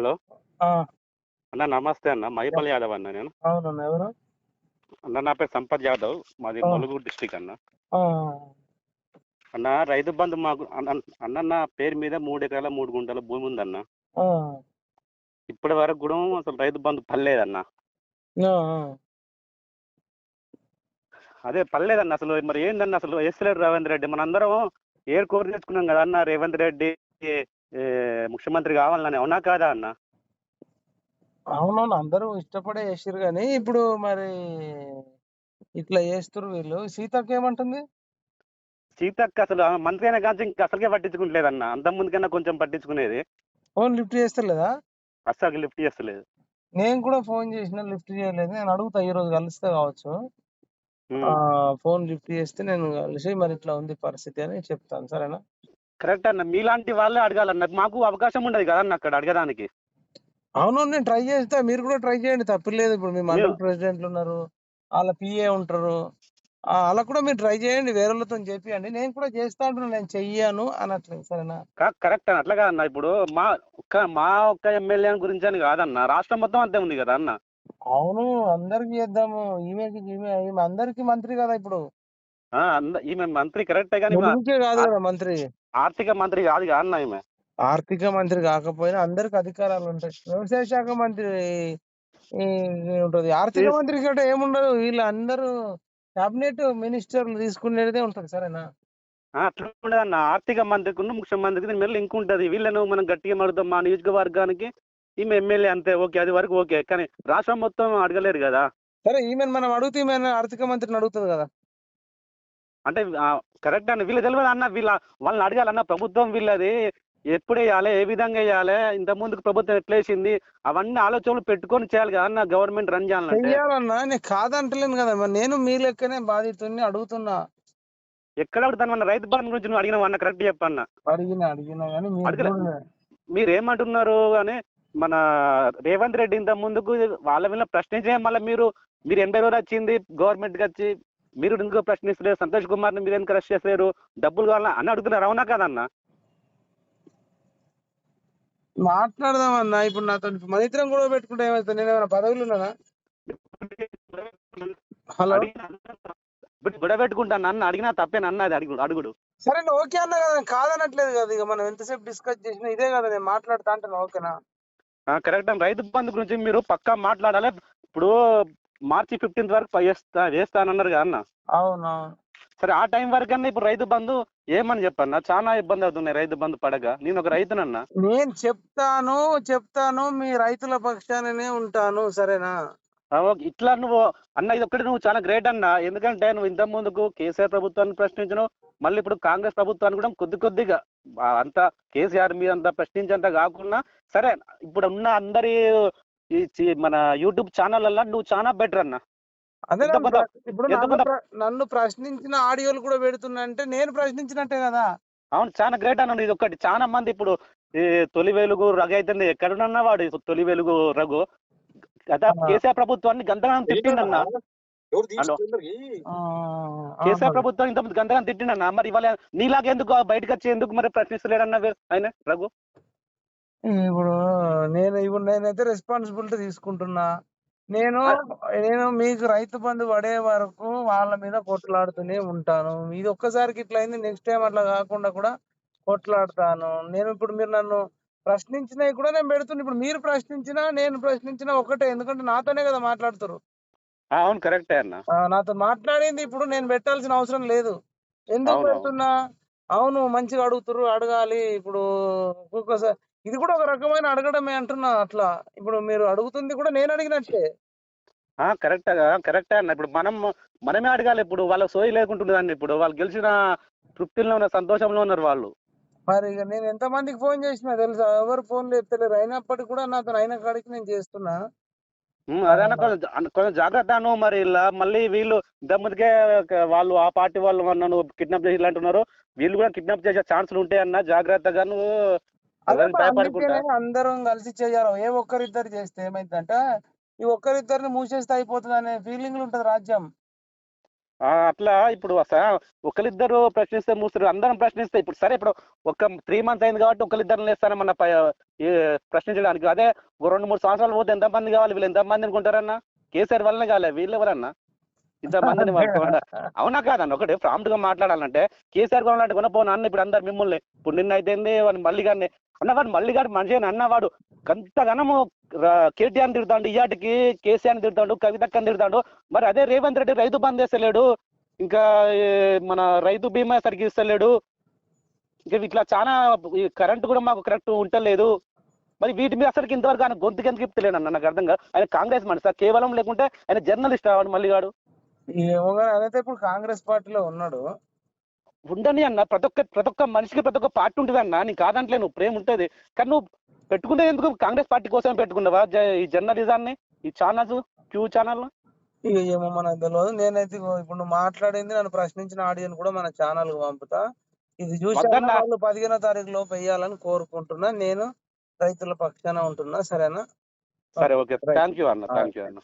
Hello? అన్న నమస్తే అన్న మైపల్ యాదవ్ అన్న నేను. అవునన్నా ఎవరు? అన్న నా పేరు సంపత్ యాదవ్ మాది. ములుగు డిస్టిక్ అన్న. అన్న రైతు బంధు మాకు అన్న అన్న నా పేరు మీద మూడు ఎకరాల మూడు గుంటల భూమి ఉందన్న. ఇప్పటి వరకు కూడా అసలు రైతు బంధు పర్లేదన్న అదే పర్లేదన్న అసలు మరి ఏందన్న అసలు? వేస్తలేడు రేవంత్ రెడ్డి మనందరం ఏర్ కోరి తెచ్చుకున్నాం కదా అన్న రేవంత్ రెడ్డి. ముఖ్యమంత్రి కావాలని అవునా కాదా అన్న? అవునవును అందరూ ఇష్టపడే చేసిరు కానీ ఇప్పుడు మరి ఇట్లా చేస్తురు వీళ్ళు. సీతక్క ఏమంటుంది? సీతక్క అసలు మంత్రి అయినా కానీ ఇంకా అసలుకే పట్టించుకుంటలేదన్న. అంత ముందుకన్నా కొంచెం పట్టించుకునేది. ఫోన్ లిఫ్ట్ చేస్తలేదా? అస్సలు లిఫ్ట్ చేస్తలేదు. నేను కూడా ఫోన్ చేసిన లిఫ్ట్ చేయలేదు. నేను అడుగుతా ఈ రోజు కలిస్తే కావచ్చు. ఫోన్ లిఫ్ట్ చేస్తే నేను కలిసి మరి ఇట్లా ఉంది పరిస్థితి అని చెప్తాను. సరేనా? కరెక్ట్ అన్న. మీలాంటి వాళ్ళే అడగాలన్న. మాకు అవకాశం ఉండదు కదా అన్న అక్కడ అడగడానికి. అవును నేను ట్రై చేస్తా. మీరు కూడా ట్రై చేయండి. తప్పులేదు ఇప్పుడు. మీ మండల ప్రెసిడెంట్లు ఉన్నారు. వాళ్ళ పిఏ ఉంటారు. అలా కూడా మీరు ట్రై చేయండి. వేరే వాళ్ళతో చేపియండి. నేను కూడా చేస్తా అంటున్నాను నేను చెయ్యను అనట్లేదు. సరేనా? కరెక్ట్ అన్న అట్లా కాదన్న. ఇప్పుడు మా ఒక్క మా ఒక్క ఎమ్మెల్యే గురించి అని కాదన్న. రాష్ట్రం మొత్తం అంతే ఉంది కదా అన్న. అవును. అందరికి చేద్దాము. ఈమెకి ఈమె అందరికి మంత్రి కదా ఇప్పుడు. ఈమె మంత్రి కరెక్టే కానీ ఈమె ములుగుకే కాదు కదా మంత్రి. ఆర్థిక మంత్రి కాదు అన్న ఈమె. ఆర్థిక మంత్రి కాకపోయినా అందరికి అధికారాలు ఉంటాయి. వ్యవసాయ శాఖ మంత్రి ఉంటది. ఆర్థిక మంత్రి కంటే ఏముండదు. వీళ్ళు అందరూ కేబినెట్ మినిస్టర్లు తీసుకునేదే ఉంటది సరేనా? అట్లా ఉండదు అన్న. ఆర్థిక మంత్రికి ముఖ్యమంత్రికి దీని మీద లింక్ ఉంటుంది. వీళ్ళను మనం గట్టిగా మడుతాం మా నియోజకవర్గానికి ఈమె ఎమ్మెల్యే అంతే. ఓకే అది వరకు ఓకే. కానీ రాష్ట్రం మొత్తం అడగలేరు కదా. సరే ఈమెను మనం అడిగితే ఈమె ఆర్థిక మంత్రిని అడుగుతుంది కదా. అంటే కరెక్ట్ అన్న వీళ్ళు తెలియదు అన్న? వీళ్ళ వాళ్ళని అడగాలన్న ప్రభుత్వం వీళ్ళది. ఎప్పుడు వేయాలి ఏ విధంగా వేయాలి ఇంత ముందుకు ప్రభుత్వం ఎట్లా వేసింది? అవన్నీ ఆలోచనలు పెట్టుకొని చేయాలి కదా అన్న గవర్నమెంట్ రన్ చేయాలంటే. చెయ్యాలన్నా? నేను కాదంటలేను కదా మరి. నేను మీ లెక్కనే బాధితుని అడుగుతున్నా. ఎక్కడ అడుగుతాను అన్న? రైతు బంధు గురించి నువ్వు అడిగిన అన్న? కరెక్ట్ చెప్పన్న. అడిగినా అడిగినా కానీ మీరు అడగలే. కూడా మీరు ఏమంటున్నారు అని మన రేవంత్ రెడ్డి ఇంత ముందుకు వాళ్ళ మీద ప్రశ్నించే మళ్ళీ మీరు మీరు ఎనభై రోజులు వచ్చింది గవర్నమెంట్కి వచ్చి మీరు ఎందుకు ప్రశ్నిస్తలేరు సంతోష్ కుమార్ని మీరు ఎందుకు అరెస్ట్ చేస్తారు డబ్బులు కావాలని అని అడుగుతున్నారు అవునా కదన్న మాట్లాడదామన్నా ఇప్పుడు నాతో మన ఇద్దరం కూడా పెట్టుకుంటే ఏమైతే నేను ఏమైనా పదవులు ఉన్నానా? హలో? గొడవ పెట్టుకుంటాను అన్న అడిగినా తప్పేనన్న అది అడుగుడు అడుగుడు. సరే ఓకే అన్నా కదా కాదనట్లేదు కదా ఇక మనం ఎంతసేపు డిస్కస్ చేసినా ఇదే కదా నేను మాట్లాడుతా అంటాను ఓకేనా? కరెక్ట్ రైతు బంధు గురించి మీరు పక్కా మాట్లాడాలి. ఇప్పుడు మార్చి ఫిఫ్టీన్త్ వరకు వేస్తా వేస్తానన్నారు కదా అన్న. అవును సరే ఆ టైం వరకన్నా ఇప్పుడు రైతు బంధు ఏమని చెప్పన్నా? చాలా ఇబ్బంది అవుతున్నాయి రైతు బంధు పడక. నేను ఒక రైతునన్నా. నేను చెప్తాను చెప్తాను మీ రైతుల పక్షాననే ఉంటాను సరేనా. ఇట్లా నువ్వు అన్న ఇది ఒక్కటి నువ్వు చాలా గ్రేట్ అన్న. ఎందుకంటే నువ్వు ఇంత ముందుకు కేసీఆర్ ప్రభుత్వాన్ని ప్రశ్నించను మళ్ళీ ఇప్పుడు కాంగ్రెస్ ప్రభుత్వాన్ని కూడా కొద్ది కొద్దిగా అంత కేసీఆర్ మీద అంత ప్రశ్నించేంత కాకుండా సరే ఇప్పుడు ఉన్న అందరి ఈ చి- మన యూట్యూబ్ ఛానళ్ళల్లో నువ్వు చాలా బెటర్ అన్న. అదే నన్ను కొంత- ప్ర- ఇప్పుడు ఎంత నన్ను కొంత- ప్ర- నన్ను ప్రశ్నించిన ఆడియోలు కూడా పెడుతున్నా అంటే నేను ప్రశ్నించినట్టే కదా. అవును చాలా గ్రేట్ అన్న ఇది ఒకటి చాలా మంది ఇప్పుడు ఈ తొలి వెలుగు రఘు అయితే ఎక్కడున్నా వాడు ఈ తొలి వెలుగు రఘు గత ఆ. కేసీఆర్ ప్రభుత్వాన్ని గంతగానం తిట్టిండన్న హలో. ఆ, ఆ, కేసీఆర్ మరి. ప్రభుత్వం ఇంత గంతగానం తిట్టిండన్న మరి ఇవాళ నీలాగా ఎందుకు బయటకు వచ్చి ఎందుకు మరి ప్రశ్నిస్తలేడన్న ఆయన రఘు? ఇప్పుడు నేను ఇప్పుడు నేనైతే రెస్పాన్సిబిలిటీ తీసుకుంటున్నా. నేను నేను మీకు రైతు బంధు పడే వరకు వాళ్ళ మీద కొట్లాడుతూనే ఉంటాను. ఇది ఒక్కసారికి ఇట్లా అయింది నెక్స్ట్ టైం అట్లా కాకుండా కూడా కొట్లాడతాను. నేను ఇప్పుడు మీరు నన్ను ప్రశ్నించినవి కూడా నేను పెడుతున్నా. ఇప్పుడు మీరు ప్రశ్నించినా నేను ప్రశ్నించినా ఒకటే. ఎందుకంటే నాతోనే కదా మాట్లాడుతారు ఆ, అవును. కరెక్టే అన్న. ఆ, నాతో మాట్లాడింది ఇప్పుడు నేను పెట్టాల్సిన అవసరం లేదు. ఎందుకు. పెడుతున్నా? అవును మంచిగా అడుగుతురు అడగాలి. ఇప్పుడు ఒక్కొక్కసారి ఇది కూడా ఒక రకమైన అడగడమే అంటున్నా అట్లా. ఇప్పుడు మీరు అడుగుతుంది కూడా నేను అడిగినట్టే. ఆ కరెక్ట్ కరెక్టే అన్న. ఇప్పుడు మనం మనమే అడగాలి. ఇప్పుడు వాళ్ళ సోయి లేకుంటుంది అన్న ఇప్పుడు వాళ్ళు గెలిచిన తృప్తిలో ఉన్న సంతోషంలో ఉన్నారు వాళ్ళు. మరి ఇక నేను ఎంత మందికి ఫోన్ చేసినా తెలుసా? ఎవరు ఫోన్ లేపుతలేరు. అయినప్పటికీ కూడా నాతో అయిన కాడికి నేను చేస్తున్నా. ఉమ్, అదే అన్న కొంచెం జాగ్రత్త అను మరి ఇలా మళ్ళీ వీళ్ళు ఒక వాళ్ళు ఆ పార్టీ వాళ్ళు నన్ను కిడ్నాప్ చేసి అంటున్నారు వీళ్ళు కూడా కిడ్నాప్ చేసే ఛాన్సులు ఉంటాయి అన్న జాగ్రత్తగా నువ్వు అందరం కలిసి చేయాలి. ఏ ఒక్కరిద్దరు చేస్తే ఏమైందంటే ఈ ఒక్కరిద్దరిని మూసేస్తే అయిపోతుంది అనే ఫీలింగ్ ఉంటది రాజ్యం. అట్లా ఇప్పుడు ఒకరిద్దరు ప్రశ్నిస్తే మూస్తారు అందరం ప్రశ్నిస్తే ఇప్పుడు సరే ఇప్పుడు ఒక త్రీ మంత్స్ అయింది కాబట్టి ఒకరిద్దరు ఈ ప్రశ్నించడానికి. అదే రెండు మూడు సంవత్సరాలు పోతే ఎంత మంది కావాలి? వీళ్ళు ఎంత మంది అనుకుంటారన్నా? కేసీఆర్ వల్లనే కాలే వీళ్ళు ఎవరన్నా? ఇంత మందిని పట్టుకోండి అవునా కాదన్న ఒకటి ప్రాంప్ట్గా మాట్లాడాలంటే కేసీఆర్ కావాలంటే కొనపోను అన్న ఇప్పుడు అందరు మిమ్మల్ని. ఇప్పుడు నిన్న అయితే మళ్ళీ గారిని అన్న వాడు మళ్ళీ గారు మనిషి అన్నవాడు కంతగనము కేటీఆర్ తిడతాడు ఇయాటికి కేసీఆర్ తిడతాడు కవితక్కని తిడతాడు. మరి అదే రేవంత్ రెడ్డి రైతు బంద్ చేస్తలేడు ఇంకా మన రైతు బీమా సరిగ్గా ఇస్తలేడు. ఇంకా ఇట్లా చాలా ఈ కరెంట్ కూడా మాకు కరెక్ట్ ఉంటలేదు. మరి వీటి మీద అసలు ఇంతవరకు ఆయన గొంతుకి ఎందుకు ఇప్పలేడు అన్న నాకు అర్థం కాదు. ఆయన కాంగ్రెస్ మనిషి కేవలం లేకుంటే ఆయన జర్నలిస్ట్ వాడు మళ్ళీ గాడు ఏమో కానీ అదైతే ఇప్పుడు కాంగ్రెస్ పార్టీలో ఉన్నాడు. ఉండని అన్న ప్రతి ఒక్క ప్రతి ఒక్క మనిషికి ప్రతి ఒక్క పార్టీ ఉంటుంది అన్న. నీకు కాదంటలే నువ్వు ప్రేమ ఉంటుంది. కానీ నువ్వు పెట్టుకునే ఎందుకు కాంగ్రెస్ పార్టీ కోసం పెట్టుకున్నావా? ఈ జర్నలిజాన్ని ఈ ఛానల్స్ క్యూ ఛానల్ ఏమో మనకు తెలియదు నేనైతే ఇప్పుడు నువ్వు మాట్లాడింది నన్ను ప్రశ్నించిన ఆడియన్ కూడా మన ఛానల్కు పంపుతా. ఇది చూసి. వాళ్ళు పదిహేనో తారీఖు లోపు వేయాలని కోరుకుంటున్నా. నేను రైతుల పక్షాన ఉంటున్నా. సరేనా? సరే ఓకే. థ్యాంక్ యూ అన్న థ్యాంక్ యూ అన్న.